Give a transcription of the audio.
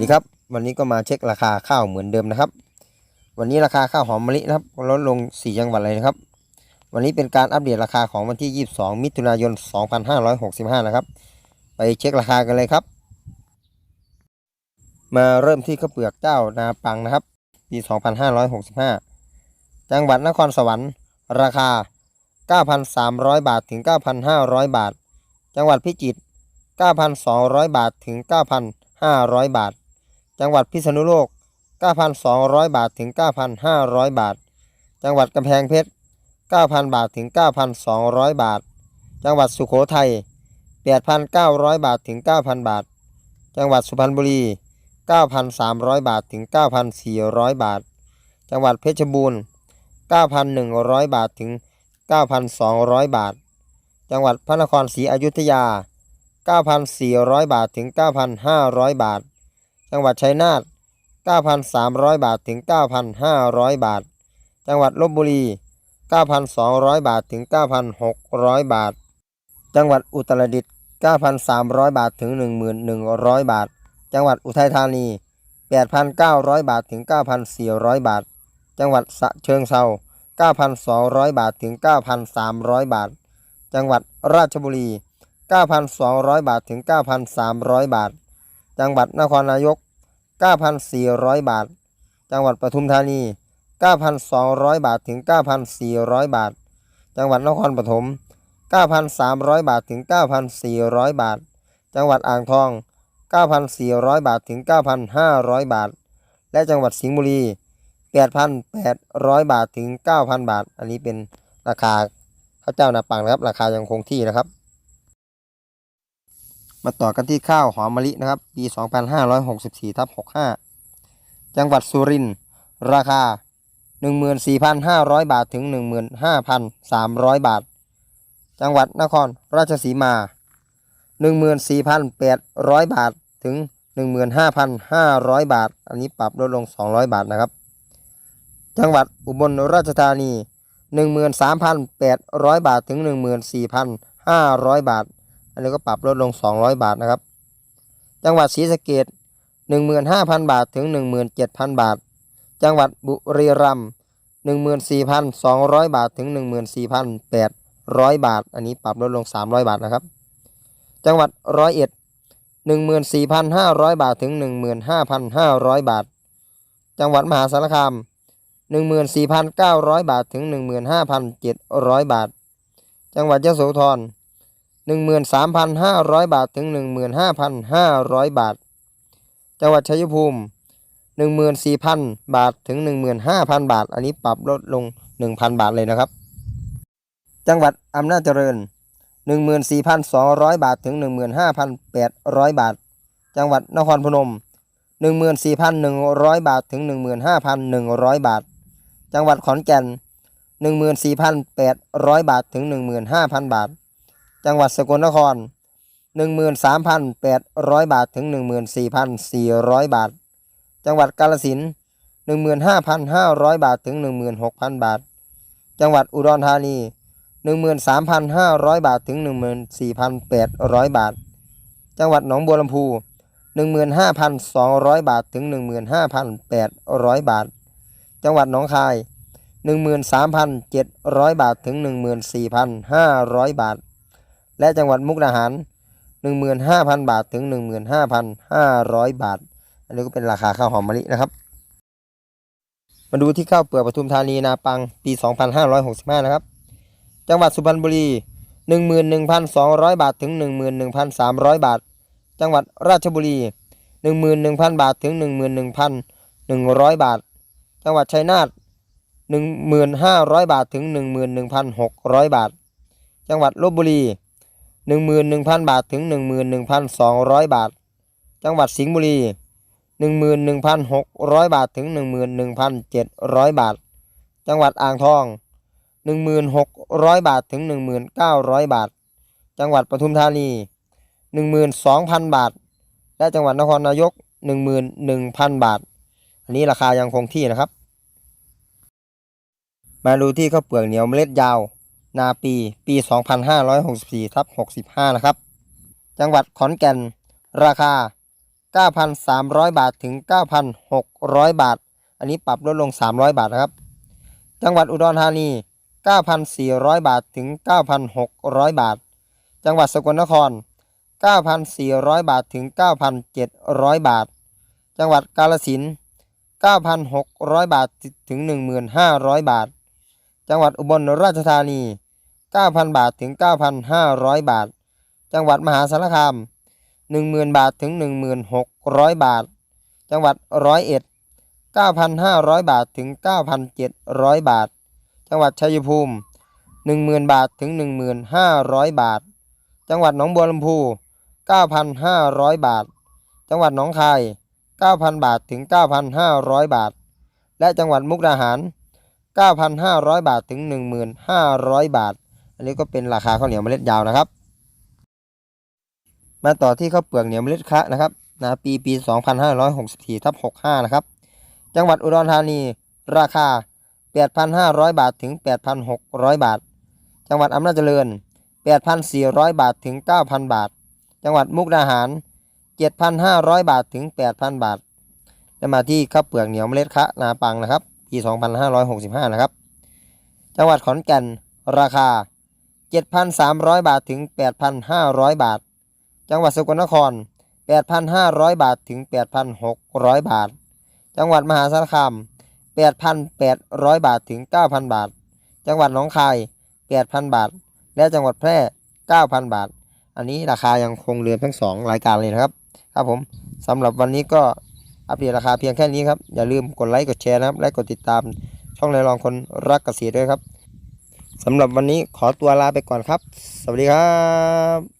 วัสดีครับ วันนี้ก็มาเช็คราคาข้าวเหมือนเดิมนะครับ วันนี้ราคาข้าวหอมมะลินะครับลดลง 4 จังหวัดเลยนะครับ วันนี้เป็นการอัปเดตราคาของวันที่ 22 มิถุนายน 2565 นะครับ ไปเช็คราคากันเลยครับ มาเริ่มที่ข้าวเปลือกเจ้านาปังนะครับ ปี 2565 จังหวัดนครสวรรค์ ราคา 9,300 บาทถึง 9,500 บาท จังหวัดพิจิตร 9,200 บาทถึง9,500 บาท จังหวัดพิษณุโลก 9,200 บาทถึง 9,500 บาท จังหวัดกำแพงเพชร 9,000 บาทถึง 9,200 บาท จังหวัดสุโขทัย 8,900 บาทถึง 9,000 บาท จังหวัดสุพรรณบุรี 9,300 บาทถึง 9,400 บาท จังหวัดเพชรบูรณ์ 9,100 บาทถึง 9,200 บาท จังหวัดพระนครศรีอยุธยา 9,400 บาทถึง 9,500 บาท จังหวัดชัยนาท9,300 บาทถึง 9,500 บาท จังหวัดลบบุรี 9,200 บาทถึง 9,600 บาท จังหวัดอุตรดิตถ์9,300 บาทถึง 1,100 บาท จังหวัดอุทัยธานี 8,900 บาทถึง 9,400 บาท จังหวัดสะเชิงเทรา9,200 บาทถึง 9,300 บาท จังหวัดราชบุรี 9,200 บาทถึง 9,300 บาท จังหวัดนครนายก 9,400 บาท จังหวัดปทุมธานี 9,200 บาทถึง 9,400 บาท จังหวัดนครปฐม 9,300 บาทถึง 9,400 บาท จังหวัดอ่างทอง 9,400 บาทถึง 9,500 บาท และจังหวัดสิงห์บุรี 8,800 บาทถึง 9,000 บาท อันนี้เป็นราคาข้าวเจ้านาปังนะครับ ราคายังคงที่นะครับ มาต่อกันที่ข้าวหอมมะลินะครับ ปี 2564ทับ65 จังหวัดสุรินทร์ราคา 14,500 บาทถึง 15,300 บาท จังหวัดนครราชสีมา 14,800 บาทถึง 15,500 บาท อันนี้ปรับลดลง 200 บาทนะครับ จังหวัดอุบลราชธานี 13,800 บาทถึง 14,500 บาท อันนี้ก็ปรับลดลง 200 บาทนะครับ จังหวัดศรีสะเกด15,000 บาทถึง 17,000 บาท จังหวัดบุรีรัมย์14,200 บาทถึง 14,800 บาท อันนี้ปรับลดลง 300 บาทนะครับ จังหวัดร้อยเอ็ด14,500 บาทถึง 15,500 บาท จังหวัดมหาสารคาม 14,900 บาทถึง 15,700 บาท จังหวัดยะโสธร 13,500 บาทถึง 15,500 บาท จังหวัดชัยภูมิ 14,000 บาทถึง 15,000 บาท อันนี้ปรับลดลง 1,000 บาทเลยนะครับ จังหวัดอำนาจเจริญ 14,200 บาทถึง 15,800 บาท จังหวัดนครพนม 14,100 บาทถึง 15,100 บาท จังหวัดขอนแก่น 14,800 บาทถึง 15,000 บาท จังหวัดสกลนคร 13,800 บาทถึง 14,400 บาท จังหวัดกาฬสินธุ์15,500 บาทถึง 16,000 บาท จังหวัดอุดรธานี 13,500 บาทถึง 14,800 บาท จังหวัดหนองบัวลำพู 15,200 บาทถึง 15,800 บาท จังหวัดหนองคาย 13,700 บาทถึง 14,500 บาท และจังหวัดมุกดาหาร 15,000 บาทถึง 15,500 บาท อันนี้ก็เป็นราคาข้าวหอมมะลินะครับ มาดูที่ข้าวเปลือกปทุมธานีนาปังปี 2565 นะครับ จังหวัดสุพรรณบุรี 11,200 บาทถึง 11,300 บาท จังหวัดราชบุรี 11,000 บาทถึง 11,100 บาท จังหวัดชัยนาท1,500 บาทถึง 11,600 บาท จังหวัดลบบุรี 11,000 บาทถึง 11,200 บาท จังหวัดสิงห์บุรี 11,600 บาทถึง 11,700 บาท จังหวัดอ่างทอง 1,600 บาทถึง 1,900 บาท จังหวัดปทุมธานี 12,000 บาท และจังหวัดนครนายก 11,000 บาท อันนี้ราคายังคงที่นะครับ มาดูที่ข้าวเปลือกเหนียวเมล็ดยาว นาปีปี 2564ทับ65 นะครับ จังหวัดขอนแก่น ราคา 9,300 บาทถึง 9,600 บาท อันนี้ปรับลดลง 300 บาทนะครับ จังหวัดอุดรธานี 9,400 บาทถึง 9,600 บาท จังหวัดสกลนคร 9,400 บาทถึง 9,700 บาท จังหวัดกาฬสินธุ์9,600 บาทถึง 1,500 บาท จังหวัดอุบลราชธานี 9,000 บาทถึง 9,500 บาท จังหวัดมหาสารคาม 10,000 บาทถึง 1,600 บาท จังหวัดร้อยเอ็ด9,500 บาทถึง 9,700 บาท จังหวัดชัยภูมิ 10,000 บาทถึง 1,500 บาท จังหวัดหนองบัวลำพู 9,500 บาท จังหวัดหนองคาย 9,000 บาทถึง 9,500 บาท และจังหวัดมุกดาหาร 9,500 บาทถึง 1,500 บาท อันนี้ก็เป็นราคาข้าวเหนียวเมล็ดยาวนะครับ มาต่อที่ข้าวเปลือกเหนียวเมล็ดคะนะครับนะปีปี 2564ทับ65 นะครับ จังหวัดอุดรธานีราคา 8,500 บาทถึง 8,600 บาท จังหวัดอำนาจเจริญ 8,400 บาทถึง 9,000 บาท จังหวัดมุกดาหาร 7,500 บาทถึง 8,000 บาท จะมาที่ข้าวเปลือกเหนียวเมล็ดคะนาปังนะครับ ปี 2565 นะครับ จังหวัดขอนแก่นราคา 7,300 บาทถึง 8,500 บาท จังหวัดสกลนคร 8,500 บาทถึง 8,600 บาท จังหวัดมหาสารคาม 8,800 บาทถึง 9,000 บาท จังหวัดหนองคาย 8,000 บาท และจังหวัดแพร่ 9,000 บาทอันนี้ราคายังคงเรือทั้ง 2 รายการเลยนะครับ ครับผมสำหรับวันนี้ก็ อัปเดตราคาเพียงแค่นี้ครับ อย่าลืมกดไลค์กดแชร์นะครับ และกดติดตามช่องนายรองคนรักเกษตรด้วยครับสำหรับวันนี้ขอตัวลาไปก่อนครับ สวัสดีครับ